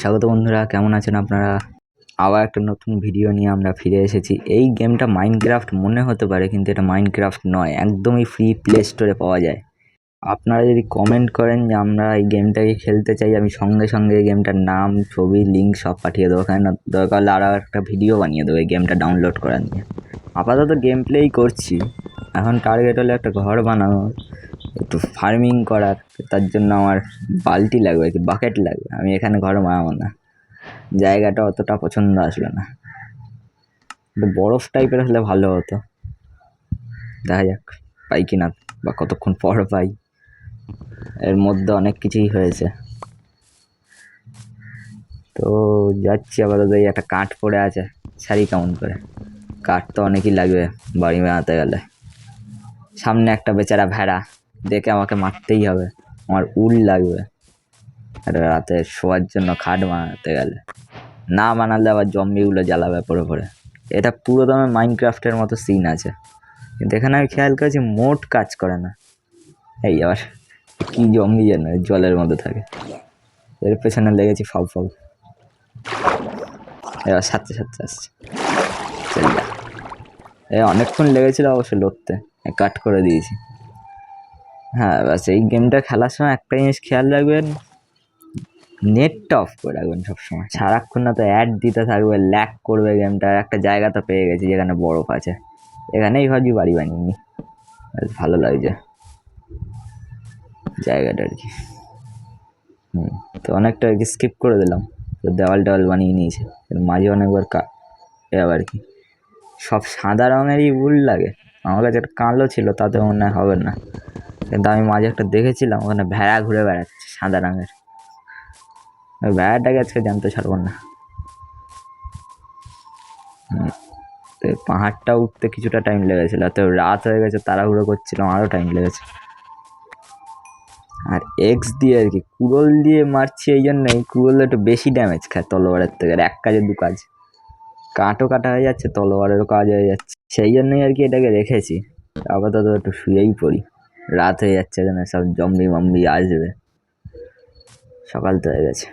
স্বাগত বন্ধুরা, কেমন আছেন আপনারা? আবার একটা নতুন ভিডিও নিয়ে আমরা ফিরে এসেছি। এই গেমটা মাইনক্রাফট মনে হতে পারে, কিন্তু এটা মাইনক্রাফট নয়, একদমই ফ্রি প্লে স্টোরে পাওয়া যায়। আপনারা যদি কমেন্ট করেন যে আমরা এই গেমটাকে খেলতে চাই, আমি সঙ্গে সঙ্গে গেমটার নাম, ছবি লিঙ্ক সব পাঠিয়ে দেবো। কেন দরকার হলে আরও একটা ভিডিও বানিয়ে দেবো এই গেমটা ডাউনলোড করা নিয়ে। আপাতত গেম প্লেই করছি। এখন টার্গেট হলো একটা ঘর বানানো একটু ফার্মিং করার, তার জন্য আমার বালতি লাগবে কি বাকেট লাগবে। আমি এখানে ঘর বানাবো না। জায়গাটা অতটা পছন্দ আসলো না। বরফ টাইপের হলে ভালো হতো। দেখা যাক, পাই কি না বা কতক্ষণ পর পাই। এর মধ্যে অনেক কিছুই হয়েছে। তো যাচ্ছি আপাতত, এই একটা কাঠ পড়ে আছে, শাড়ি কেমন করে? কাঠ তো অনেকই লাগবে বাড়ি বানাতে গেলে। সামনে একটা বেচারা ভেড়া। দেখে আমাকে মারতেই হবে। আমার উল লাগবে। রাতে শোয়ার জন্য খাট বানাতে গেলে। না বানালে আবার জম্বিগুলো জ্বালাবে পরে পরে এটা পুরো দমে মাইনক্রাফটের মতো সিন আছে। কিন্তু এখানে আমি খেয়াল করেছি মোট কাজ করে না। এই আবার কি জম্বি যেন জলের মধ্যে থাকে। এর পেছনে লেগেছি ফাউ ফাউ এবার সাথে সাথে আসছে। এ অনেকক্ষণ লেগেছিল অবশ্য লড়তে। কাট করে দিয়েছি। হ্যাঁ ব্যাস এই গেমটা খেলার সময় একটা জিনিস খেয়াল রাখবেন নেটটা অফ করে রাখবেন সবসময়। সারাক্ষণ না তো অ্যাড দিতে থাকবে ল্যাক করবে গেমটা একটা জায়গা তো পেয়ে গেছি যেখানে বরফ আছে। এখানেই ভাবছি বাড়ি বানিয়ে বেশ ভালো লাগছে জায়গাটা আর কি। হুম, তো অনেকটা আর কি স্কিপ করে দিলাম। তো দেওয়াল টেওয়াল বানিয়ে নিয়েছে। মাঝে অনেকবার কা এ আবার কি? সব সাদা রঙেরই উল লাগে। আমার কাছে একটা কালো ছিল তাতে মনে হয় হবে না। কিন্তু আমি মাঝে একটা দেখেছিলাম, ওখানে ভেড়া ঘুরে বেড়াচ্ছে সাদা রঙের। ওই ভেড়াটাকে আজকে জানতে ছাড়বো না। পাহাড়টা উঠতে কিছুটা টাইম লেগেছিলো, তো রাত হয়ে গেছে, তাড়াহুড়ো করছিলাম আরও টাইম লেগেছে। আর এক্স দিয়ে আর কি, কুড়োল দিয়ে মারছি এই জন্যই কুড়োল একটু বেশি ড্যামেজ খায় তলোয়ারের থেকে, আর এক কাজে দু কাজ। কাঠও কাটা হয়ে যাচ্ছে, তলোয়ারেরও কাজ হয়ে যাচ্ছে, সেই জন্যই আর কি এটাকে রেখেছি। আপাতত একটু শুয়েই পড়ি। রাত হয়ে যাচ্ছে এখানে, সব জম্বি মম্বি আসবে। সকাল তো হয়ে গেছে।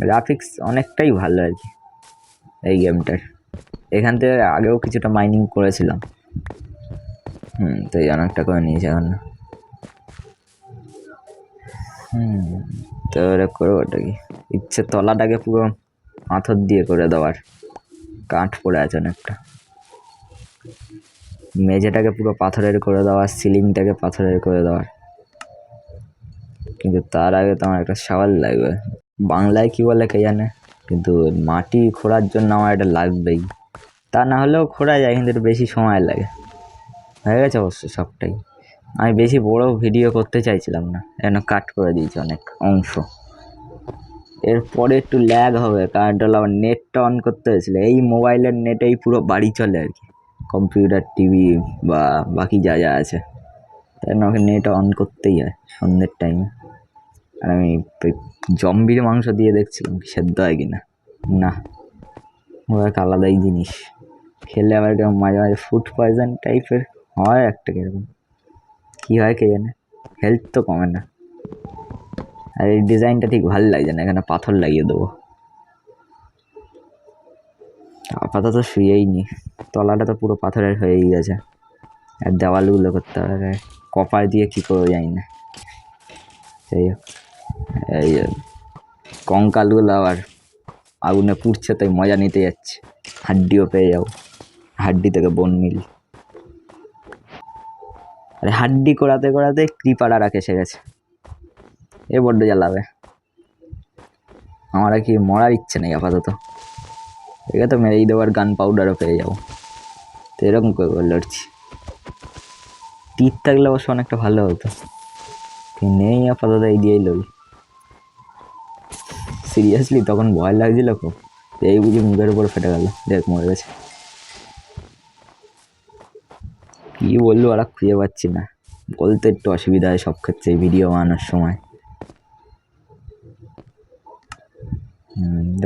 গ্রাফিক্স অনেকটাই ভালো আর কি, এই গেমটার এখান থেকে আগেও কিছুটা মাইনিং করেছিলাম। হুম, তো এই অনেকটা করে নিয়েছে এখন। হুম, তো এবারে করব ওটা কি? ইচ্ছে তলাটাকে পুরো পাথর দিয়ে করে দেওয়ার। কাঠ পড়ে আছে অনেকটা। মেঝেটাকে পুরো পাথরের করে দেওয়ার সিলিংটাকে পাথরের করে দেওয়ার কিন্তু তার আগে তো আমার একটা সওয়াল লাগবে। বাংলায় কি বলে কে জানে? কিন্তু মাটি খোঁড়ার জন্য আমার এটা লাগবেই। তা না হলেও খোঁড়া যায়, কিন্তু বেশি সময় লাগে। হয়ে গেছে অবশ্য সবটাই। আমি বেশি বড় ভিডিও করতে চাইছিলাম না। যেন কাট করে দিয়েছি অনেক অংশ। এরপরে একটু ল্যাগ হবে, কারণ হলো আমার নেটটা অন করতে হয়েছিল। এই মোবাইলের নেটেই পুরো বাড়ি চলে আর কি। কম্পিউটার টিভি বা বাকি যা যা আছে। তাই জন্য আমাকে নেট অন করতেই হয় সন্ধ্যের টাইমে আর আমি জম্বির মাংস দিয়ে দেখছিলাম সেদ্ধ হয় কি না না ও এক আলাদাই জিনিস। খেলে আবার কেমন মাঝে মাঝে ফুড পয়জন টাইপের হয় একটা কীরকম কী হয় কে জানে? হেলথ তো কমে না। আর এই ডিজাইনটা ঠিক ভালো লাগছে না, এখানে পাথর লাগিয়ে দেবো। আপাতত শুয়েই নি তলাটা তো পুরো পাথরের হয়েই গেছে। আর দেওয়ালগুলো করতে হবে। কপার দিয়ে কী করব জানি না। যাই হোক, এই কঙ্কালগুলো আবার আগুনে পুড়ছে, তাই মজা নিতে যাচ্ছে। হাড্ডিও পেয়ে যাও হাড্ডি থেকে বন মিল আরে হাড্ডি করাতে করাতে ক্রিপার আর এসে গেছে। এ বড্ড জ্বালাবে। আমার কি মরার ইচ্ছে নেই আপাতত। একে তো মেরেই দেওয়ার গান পাউডারও পেয়ে যাব। তো এরকম করে লড়ছি। তীর থাকলে অবশ্য অনেকটা ভালো হতো। নেই আপাতত এই দিয়েই লড়ি। সিরিয়াসলি তখন ভয় লাগছিল খুব। এই বুঝি মুখের উপর ফেটে গেল। দেখ, মরে গেছে। কী বলল ওরা খুঁজে পাচ্ছি না। বলতে একটু অসুবিধা হয় সব ক্ষেত্রে ভিডিও বানানোর সময়।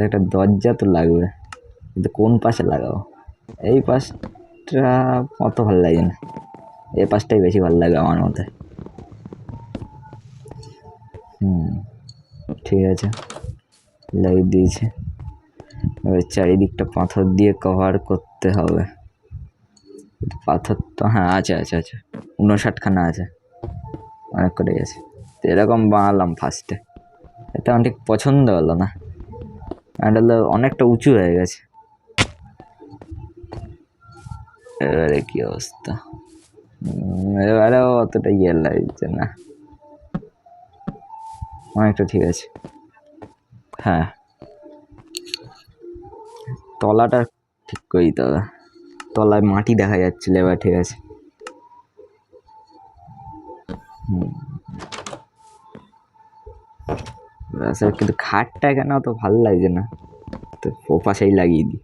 একটা দরজা তো লাগবে। কিন্তু কোন পাশে লাগাবো এই পাশটা অত ভালো লাগে না। এই পাশটাই বেশি ভালো লাগে আমার মতে। হুম, ঠিক আছে। লাগিয়ে দিয়েছে। এবার চারিদিকটা পাথর দিয়ে কভার করতে হবে। পাথর তো হ্যাঁ আছে আছে আছে। উনষাটখানা আছে। অনেক করে গেছে। তো এরকম বানালাম ফার্স্টে এটা আমার ঠিক পছন্দ হলো না। এটা অনেকটা উঁচু হয়ে গেছে। এবারে কি অবস্থা উম, এবারেও অতটা ইয়ে লাগছে না অনেকটা ঠিক আছে হ্যাঁ তলাটা ঠিক করে দিতে হবে তলায় মাটি দেখা যাচ্ছিল এবার ঠিক আছে। ব্যাস, কিন্তু খাটটা কেন অত ভালো লাগছে না তো ও পাশেই লাগিয়ে দিই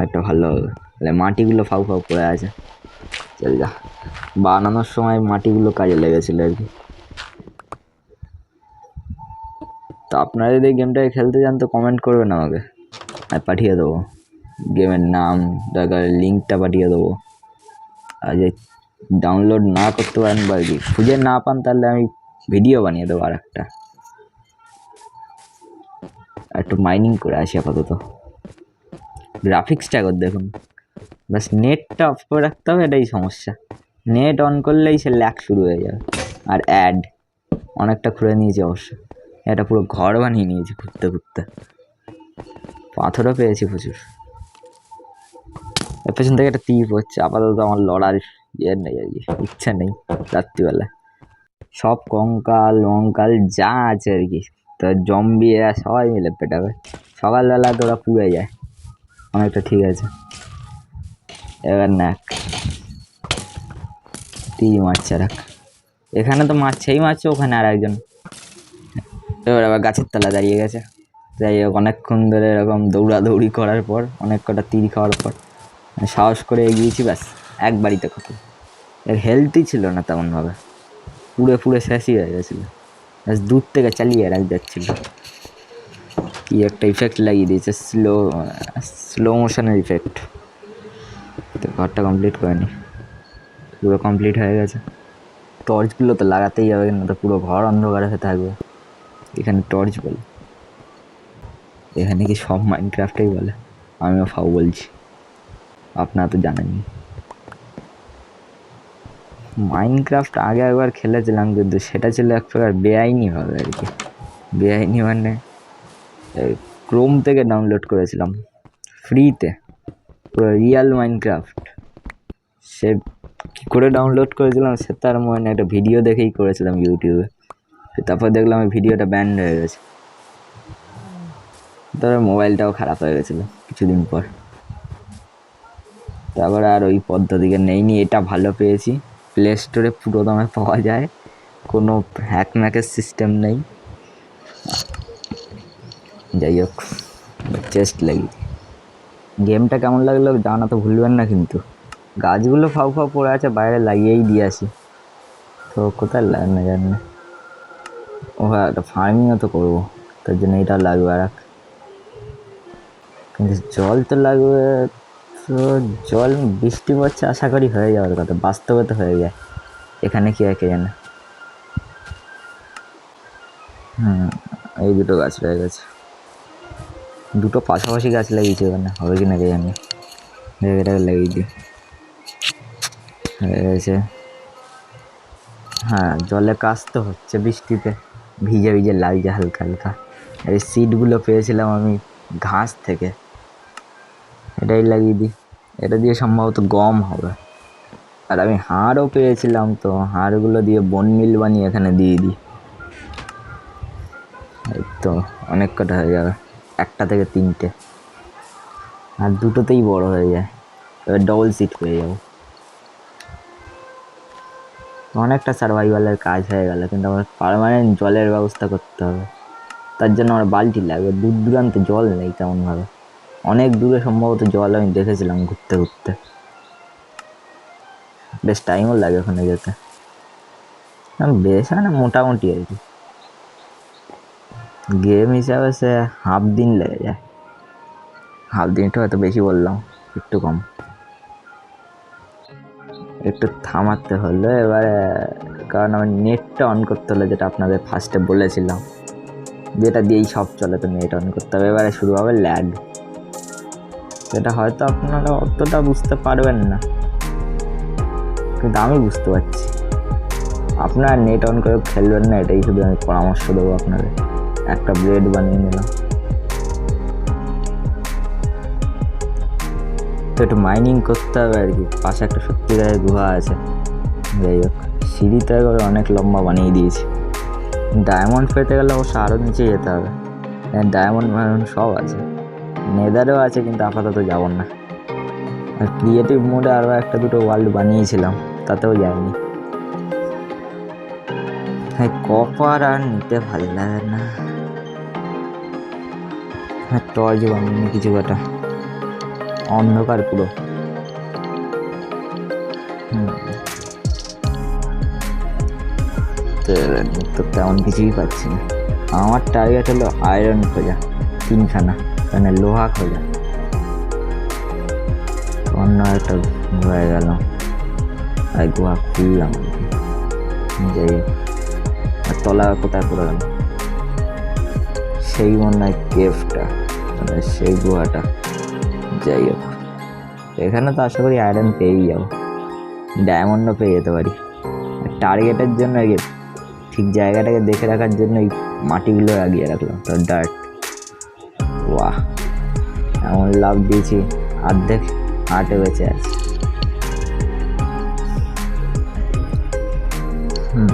একটা ভালো হবে তাহলে মাটিগুলো ফাউ ফাউ পড়ে আছে। চল যা। বানানোর সময় মাটিগুলো কাজে লেগেছিলো আর কি। তো আপনারা যদি এই গেমটাকে খেলতে চান তো কমেন্ট করবেন আমাকে। আর পাঠিয়ে দেবো। গেমের নাম দরকার লিঙ্কটা পাঠিয়ে দেবো। আর যে ডাউনলোড না করতে পারেন বা কি খুঁজে না পান তাহলে আমি ভিডিও বানিয়ে দেবো আর একটা একটু মাইনিং করে আসি আপাতত। গ্রাফিক্সটা একবার দেখুন। বাস নেটটা অফ করে রাখতে হবে, এটাই সমস্যা। নেট অন করলেই সে ল্যাক শুরু হয়ে যাবে। আর অ্যাড অনেকটা খুঁড়ে নিয়েছি অবশ্য। এটা পুরো ঘর বানিয়ে নিয়েছি ঘুরতে ঘুরতে। পাথরও পেয়েছি প্রচুর। এর পেছন থেকে একটা তীর পড়ছে আপাতত আমার লড়ার ইয়ে নেই, আর কি, ইচ্ছা নেই রাত্রিবেলা। সব কঙ্কাল, মঙ্কাল যা আছে আর কি। তো জম্বি এরা সবাই মিলে পেটাবে। সকালবেলা তো ওরা পুড়ে যায়। অনেকটা ঠিক আছে। এবার নাক তীর মারছে আর। এখানে তো মারছেই মারছে, ওখানে আর একজন এবার আবার গাছের তলা দাঁড়িয়ে গেছে। যাই হোক, অনেকক্ষণ ধরে এরকম দৌড়াদৌড়ি করার পর, অনেক কটা তীর খাওয়ার পর মানে সাহস করে এগিয়েছি, ব্যাস, এক বাড়িতে কত এর হেলথই ছিল না তেমনভাবে। পুড়ে পুড়ে শেষই হয়ে গেছিল। ব্যাস, দূর থেকে চালিয়ে রাখ যাচ্ছিল। কি একটা ইফেক্ট লাগিয়ে দিয়েছে স্লো স্লো মোশনের ইফেক্ট তো ঘরটা কমপ্লিট করেনি। পুরো কমপ্লিট হয়ে গেছে। টর্চগুলো তো লাগাতেই হবে, না তো পুরো ঘর অন্ধকারে হয়ে থাকবে। এখানে টর্চ বলে। এখানে কি সব মাইনক্রাফটেই বলে? আমিও ফাও বলছি। আপনারা তো জানেনই। মাইনক্রাফট আগে একবার খেলেছিলাম, কিন্তু সেটা ছিল এক প্রকার বেআইনি হবে আর কি। বেআইনি মানে ক্রোম থেকে ডাউনলোড করেছিলাম। ফ্রিতে রিয়াল মাইনক্রাফট সে কী করে ডাউনলোড করেছিলাম, সে তার মনে একটা ভিডিও দেখেই করেছিলাম ইউটিউবে তারপর দেখলাম ওই ভিডিওটা ব্যান্ড হয়ে গেছে। তারপর মোবাইলটাও খারাপ হয়ে গেছিল কিছুদিন পর। তারপরে আর ওই পদ্ধতিকে নেইনি, এটা ভালো পেয়েছি। প্লে স্টোরে পুরো দামে পাওয়া যায়, কোনো হ্যাক ম্যাকের সিস্টেম নেই। যাই হোক চেস্ট লাগি গেমটা কেমন লাগল জানা তো ভুলবেন না কিন্তু। গাছগুলো ফাউ ফাউ পড়ে আছে, বাইরে লাগিয়েই দিয়ে আসি। তো কোথায় লাগে না জানি না। ও হ্যাঁ একটা ফার্মিংও তো করব। তার জন্য এটা লাগবে আর। কিন্তু জল তো লাগবে তো জল, বৃষ্টি পড়ছে আশা করি হয়ে যাওয়ার কথা। বাস্তবে তো হয়ে যায়। এখানে কি একে জানে। হুম, এই দুটো গাছ রয়ে গেছে। দুটো পাশাপাশি গাছ লাগিয়েছি ওখানে, হবে কি না জানি। এটাকে লাগিয়ে দিই হয়ে গেছে। হ্যাঁ জলে কাজ তো হচ্ছে বৃষ্টিতে। ভিজে ভিজে লাগছে হালকা হালকা। এই সিটগুলো পেয়েছিলাম আমি ঘাস থেকে। এটাই লাগিয়ে দিই। এটা দিয়ে সম্ভবত গম হবে। আর আমি হাড়ও পেয়েছিলাম তো, হাড়গুলো দিয়ে বন মিল বানিয়ে এখানে দিয়ে দিই। তো, অনেক কটা হয়ে যাবে একটা থেকে তিনটে। আর দুটোতেই বড় হয়ে যায়। এবার ডবল সিট পেয়ে যাব। অনেকটা সার্ভাইভালের কাজ হয়ে গেল, কিন্তু আমার পার্মানেন্ট জলের ব্যবস্থা করতে হবে। তার জন্য আমার বালতি লাগবে। দূর দূরান্তে জল নেই তেমনভাবে। অনেক দূরে সম্ভবত জল আমি দেখেছিলাম ঘুরতে ঘুরতে। বেশ টাইমও লাগে ওখানে যেতে। বেশ মানে মোটামুটি আর কি। গেম হিসাবে সে হাফ দিন লেগে যায়। হাফ দিনটা হয়তো বেশি বললাম, একটু কম। একটু থামাতে হলো এবারে, কারণ আমার নেটটা অন করতে হলো যেটা আপনাদের ফার্স্টে বলেছিলাম, যেটা দিয়েই সব চলে তো নেট অন করতে হবে। এবারে শুরু হবে ল্যাগ সেটা হয়তো আপনারা অতটা বুঝতে পারবেন না, কিন্তু আমি বুঝতে পারছি। আপনারা নেট অন করে খেলবেন না, এটাই শুধু আমি পরামর্শ দেবো আপনাদের। একটা ব্রেড বানিয়ে নিলাম। তো একটু মাইনিং করতে হবে আর কি। পাশে একটা সত্যিকারের গুহা আছে। যাই হোক, সিঁড়িতে করে অনেক লম্বা বানিয়ে দিয়েছি। ডায়মন্ড পেতে গেলে অবশ্য আরও নিচে যেতে হবে। ডায়মন্ড মায়মন্ড সব আছে। নেদারও আছে, কিন্তু আপাতত যাব না। আর ক্রিয়েটিভ মোডে আরও একটা দুটো ওয়ার্ল্ড বানিয়েছিলাম, তাতেও যায়নি হ্যাঁ কপার আর নিতে ভালো লাগে না। হ্যাঁ টর্চ বানিয়ে কিছু কটা অন্ধকার পুরো। তো তেমন কিছুই পাচ্ছি না। আমার টার্গেট হলো আয়রন খোঁজা, তিনখানা মানে লোহা খোঁজা। অন্য একটা হয়ে গেল। আর গুহা খুললাম। যাই আর তলা কোথায় পড়ে গেল সেই মনে হয় মানে সেই গুহাটা, যাই হোক। এখানে তো আশা করি আয়রন পেয়েই যাব। ডায়মন্ডও পেয়ে যেতে পারি। টার্গেটের জন্য ঠিক জায়গাটাকে দেখে রাখার জন্য এই মাটিগুলো আগিয়ে রাখলাম তো ডার্ট বাহ, এমন লাভ দিয়েছি। অর্ধেক আটে বেঁচে আছে। হুম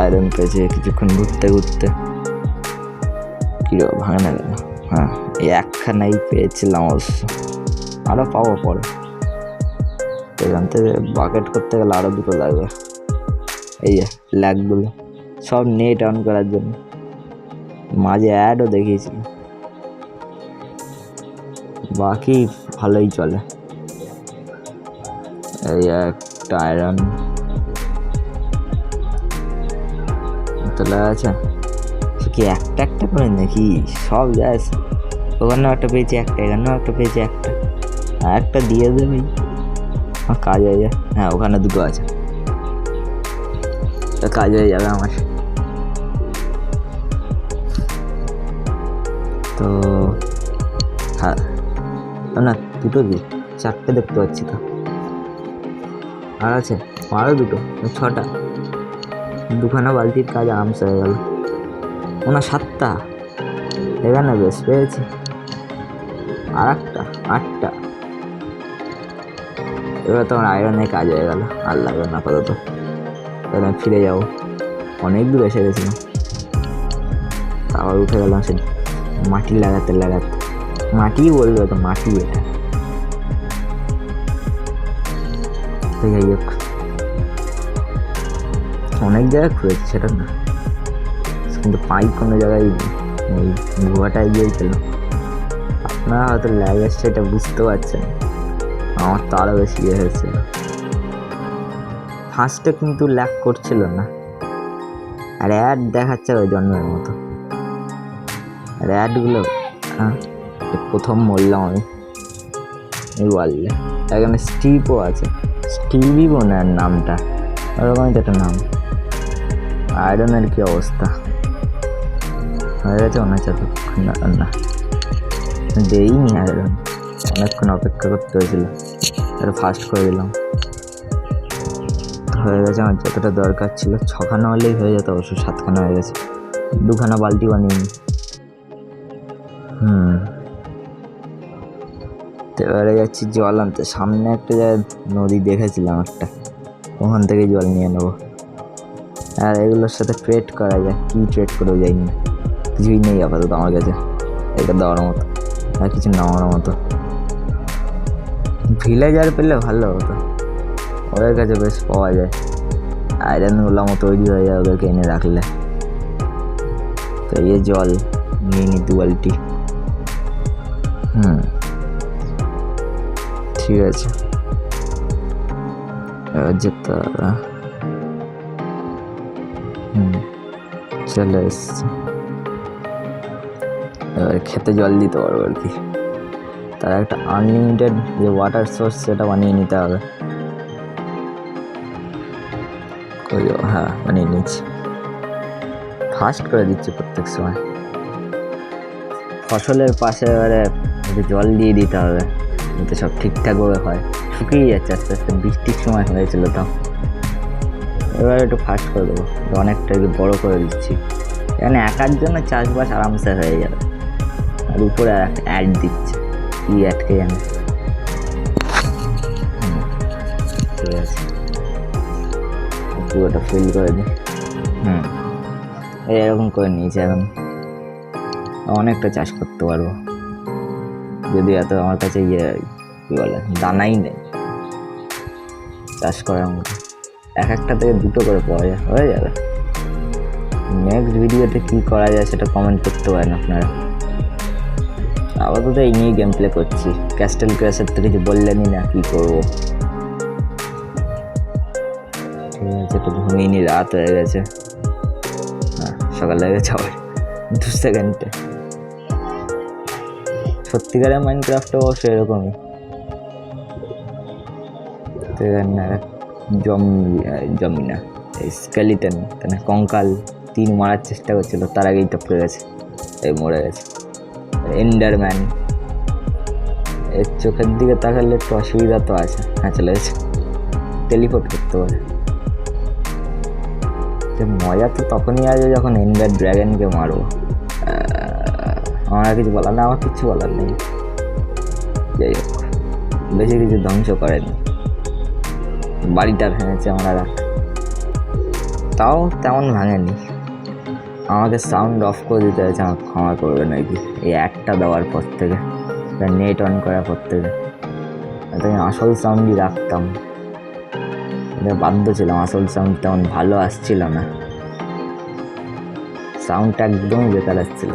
আয়রন পেয়েছে কিছুক্ষণ ঘুরতে ঘুরতে। কিরো ভাঙে হ্যাঁ এই একখানাই পেয়েছিলাম অবশ্য। আরও পাবো পরে। এখান থেকে বাকেট করতে গেলে আরও দুটো লাগবে। এই যে ল্যাগগুলো সব নেট অন করার জন্য। মাঝে অ্যাডও দেখিয়েছিল বাকি ভালোই চলে। এই একটা আয়রন তোলা আছে? কি একটা একটা করে নাকি? সব যায় ওখানেও একটা পেয়েছি একটা, এখানেও একটা পেয়েছি একটা। একটা দিয়ে দেবেই আমার কাজ হয়ে যায় হ্যাঁ ওখানে দুটো আছে। তা কাজ হয়ে যাবে আমার। তো হ্যাঁ। না দুটো দিই চারটে দেখতে পাচ্ছি তো। আর আছে? আরও দুটো? ছটা? দুখানা বালতির কাজ আরামসে হয়ে গেল। সাতটা। এখানে বেশ পেয়েছি। আর একটা আটটা। এবার তোমার আয়রনে কাজ হয়ে গেল, আর লাগবে না আপাতত। এবার আমি ফিরে যাব। অনেক দূর এসে গেছিলাম। আবার উঠে গেলাম সে মাটি লাগাতে লাগাতে। মাটি বলবে তো, মাটি। এটা হোক। অনেক জায়গায় খুঁজেছি সেটা না। কিন্তু পাইপ কোনো জায়গায় এই গুহাটায় পেলাম আপনারা হয়তো ল্যাগ এসছে এটা বুঝতে পারছেন। আমার তো আরও বেশি ইয়ে হয়েছিল ফার্স্টে কিন্তু ল্যাক করছিল না। আর অ্যাড দেখাচ্ছে ওই জন্মের মতো। আর অ্যাডগুলো হ্যাঁ প্রথম বললাম আমি। এই ওয়ার্ল্ডে এখানে স্টিপও আছে। স্টিভই মনে নামটা। ওরকমই তো একটা নাম। আয়রনের কি অবস্থা? হয়ে হচ্ছে এতক্ষণ না না দেইনি আয়রন অনেকক্ষণ অপেক্ষা করতে হয়েছিল আর ফাস্ট করে দিলাম হয়ে গেছে আমার যতটা দরকার ছিল ছখানা হলেই হয়ে যেত অবশ্য সাতখানা হয়ে গেছে দুখানা বালতি বানিয়ে নি হুম এবারে যাচ্ছি জল আনতে সামনে একটা নদী দেখেছিলাম একটা ওখান থেকে জল নিয়ে নেব আর এগুলোর সাথে ট্রেড করা যায় কী ট্রেড করেও যাইনি কিছুই নেই আপাতত আমার কাছে। এটা দেওয়ার মতো। আর কিছু নেওয়ার মতো। ভিলেজার পেলে ভালো হতো। ওদের কাছে বেশ পাওয়া যায়। আয়রনগুলো তৈরি হয়ে যায় ওদেরকে এনে রাখলে। তো এই জল, নিয়ে নি দু বালটি হুম। ঠিক আছে। যেতে হুম। চলে এসছি। এবার খেতে জল দিতে পারব আর কি। তার একটা আনলিমিটেড যে ওয়াটার সোর্স সেটা বানিয়ে নিতে হবে। হ্যাঁ বানিয়ে নিচ্ছি। ফাস্ট করে দিচ্ছে প্রত্যেক সময়। ফসলের পাশে এবারে একটু জল দিয়ে দিতে হবে, যাতে সব ঠিকঠাকভাবে হয়। শুকিয়ে যাচ্ছে, আস্তে আস্তে বৃষ্টির সময় হয়েছিল তো। এবার একটু ফাস্ট করে দেবো, অনেকটা বড়ো করে দিচ্ছি। এখানে একার জন্য চাষবাস আরামসে হয়ে যাবে। আর উপরে অ্যাড দিচ্ছে। কি অ্যাডকে জানে? ঠিক আছে। পুরোটা ফিল করে দিই হুম। এরকম করে নিয়েছি এখন। অনেকটা চাষ করতে পারব। যদি এত আমার কাছে ইয়ে কী বলে দানাই নেই। চাষ করার মতো। এক একটা থেকে দুটো করে পাওয়া যায় হয়ে যাবে। নেক্সট ভিডিওতে কী করা যায় সেটা কমেন্ট করতে পারেন আপনারা। আপাতত এই নিয়েই গেম প্লে করছি। ক্যাস্টেল ক্র্যাশের তো কিছু বললেনই না, কী করব? ঠিক আছে একটু ঘুমিয়ে রাত হয়ে গেছে। হ্যাঁ সকাল হয়ে গেছে আবার দু সেকেন্ডে সত্যিকারের মাইনক্রাফটে অবশ্য এরকমই। তো না স্কেলিটন কঙ্কাল, তিন মারার চেষ্টা করছিল, তার আগেই টপকে গেছে এই মরে গেছে। এন্ডারম্যান এর চোখের দিকে তাকালে একটু অসুবিধা তো আছে। হ্যাঁ চলে গেছে। টেলিপোর্ট করতে পারে মজা তো তখনই আসবে যখন এন্ডার ড্র্যাগনকে মারবো। আমার কিছু বলার না, আমার কিছু বলার নেই। যাই হোক, বেশি কিছু ধ্বংস করেনি। বাড়িটা ভেঙেছে, আমার তাও তেমন ভাঙেনি। আমাকে সাউন্ড অফ করে দিতে হয়েছে আমার ক্ষমা করবে নাকি এই একটা দেওয়ার পর থেকে। নেট অন করার পর থেকে। আমি আসল সাউন্ডই রাখতাম। বাধ্য ছিলাম, আসল সাউন্ড তেমন ভালো আসছিল না। সাউন্ডটা একদমই বেকার আসছিল।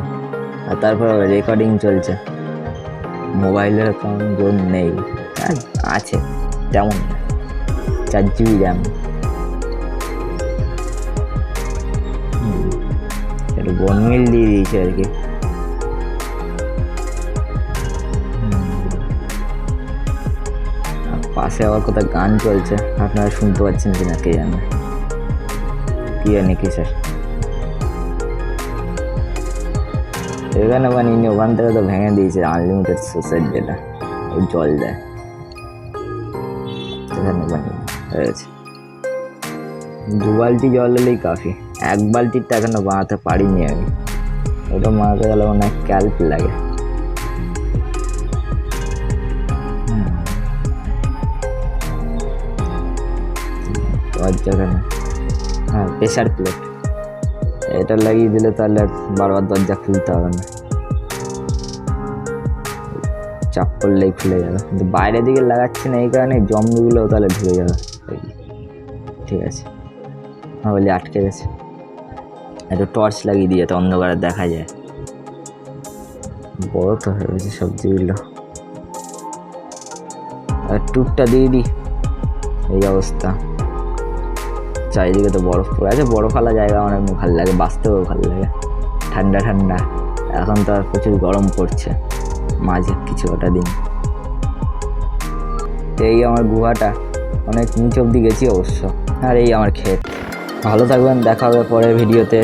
আর তারপর রেকর্ডিং চলছে। মোবাইলের তেমন জোর নেই। আছে, তেমন। না চার জিবি র্যাম বনমিল দিয়ে দিয়েছে আর কি। পাশে আবার কোথাও গান চলছে, আপনারা শুনতে পাচ্ছেন কিনা কে জানে। কি জানি কি স্যার। এখানে বানিয়ে ওখান থেকে তো ভেঙে দিয়েছে আনলিমিটেড সোসাইট যেটা, ওই জল দেয়। এখানে বানিয়ে হয়েছে দু বালতি জল হলেই কাফি। এক বালতিরটা এখনও বানাতে পারিনি আমি। ওটা বানাতে গেলে অনেক ক্যাল্প লাগে। হ্যাঁ প্রেশার প্লেট এটা লাগিয়ে দিলে তাহলে বারবার দরজা খুলতে হবে না। চাপ করলেই খুলে যাবে। কিন্তু বাইরের দিকে লাগাচ্ছি না এই কারণে জমগুলোও তাহলে ঢুকে যাবে। ঠিক আছে। বলি আটকে গেছে। একটু টর্চ লাগিয়ে দিয়ে তো অন্ধকারে দেখা যায়। বড় তো হয়ে গেছে সবজিগুলো আর টুকটা দিয়ে দিই। এই অবস্থা। চারিদিকে তো বরফ পড়ে আছে। বরফওয়ালা জায়গা অনেক ভালো লাগে, বাঁচতেও ভালো লাগে। ঠান্ডা ঠান্ডা। এখন তো আর প্রচুর গরম পড়ছে। মাঝে কিছু কটা দিন। এই আমার গুহাটা অনেক নিচ অব্দি গেছি অবশ্য। আর এই আমার ক্ষেত। ভালো থাকবেন দেখা হবে পরের ভিডিওতে।